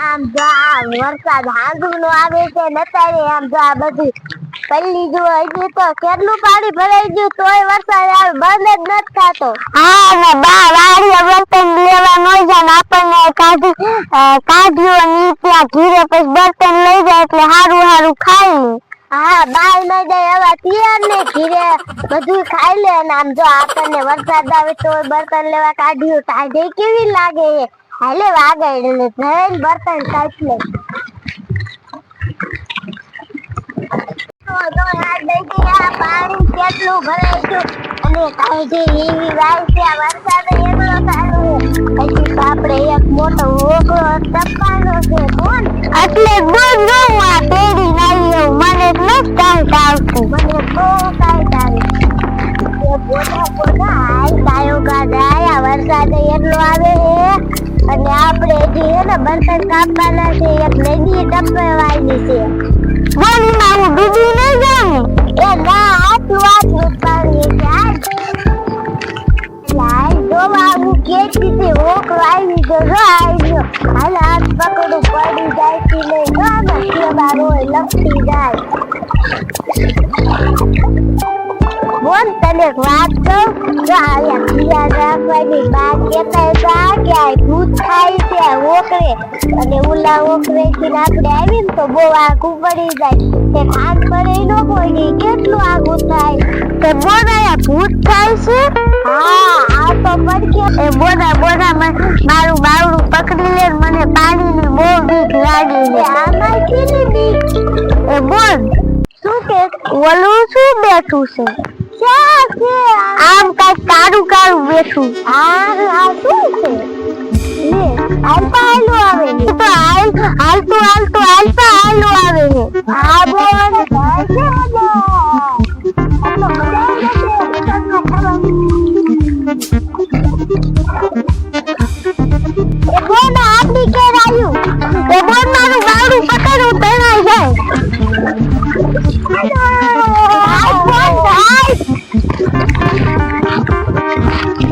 આમ જો આ વરસાદ હાંધુનો આવે છે નતારે આમ જો આ બધી પલ્લી જો હજી તો કેટલું પાણી ભરાઈ ગયું તોય વરસાદ આવે બંધ જ નથી થતો. હા ને બા વાડીએ બર્તન લેવા નો જાય ને આપણને કાઢી કાઢ્યો ની ત્યાં ઘીરે પછી બર્તન લઈ જાય એટલે હારું હારું ખાઈ લે હા બાલ ન જાય એવા તૈયાર ને ઘીરે બધું ખાઈ લે ને આમ જો આપણને વરસાદ આવે તો બર્તન લેવા કાઢ્યું. તાજે કેવી લાગે હાલે લે તો જો આ દઈ આ પાણી કેટલું ભરાઈ છે અને કાંઈ એવી વાત છે આ વરસાદ એટલો ચાલુ છે આપણે એક મોટો ઓગળો છે કોણ એટલે દૂધ જોઉં આ પેઢી નહીં એવું મને જ નથી કાંઈ આવતું. મને તો કાંઈ આવે પોતા પોતા હાય કાયો આ વરસાદ એટલો આવે છે ને બર્તન કાપવાના છે, એક નદી ટપકવાની છે. બોલીમાં હું ડૂબી ન જાઉં. એ ના, આટલું આટલું પાણી છે કેતી ગયો પકડું પડી જાય કે નહીં જો આમાં કેવા રોય લપસી જાય. બોલ તને વાત કહું? આયા ખિયાલ રાખવાની બા કહેતા હતા કે આ ભૂત થાય છે ઓકરે અને ઉલા ઓકરે થી આપણે આવી ને તો બહુ આગ ઉપડી જાય. તે આગ પડે ન પડી કેટલું આગ થાય તે બોલાયા ભૂત થાય છે? હા આ તો પડકે એ બોના બોલા મારું બાવડું પકડી લે મને પાણીની બહુ બીક લાગી છે. આમાં કેની બીક? એ બોલ શું કે? ઓલું શું બેઠું છે? ક્યાં છે આમ કંઈક કાળું કાળું બેઠું. આ આ શું છે? હાલતા હાલું આવે હાલતું હાલતું હાલતા હાલું આવે છે આ બોલ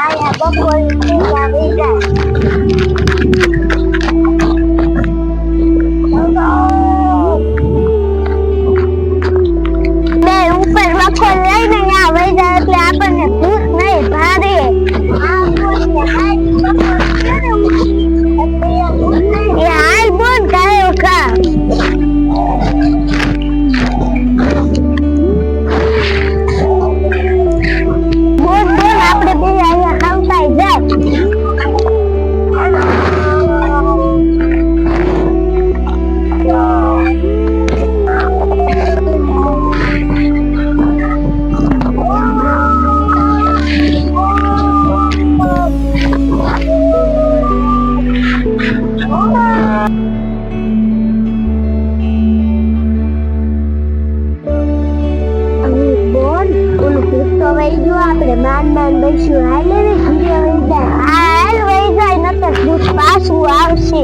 આયા બખોલ આવી vida. ઉપર બખોલ લઈને જાય એટલે આપણને ભૂખ નહીં ભારે તો વહી ગયો. આપણે માન માન હાલ વહી જાય નતર આવશે.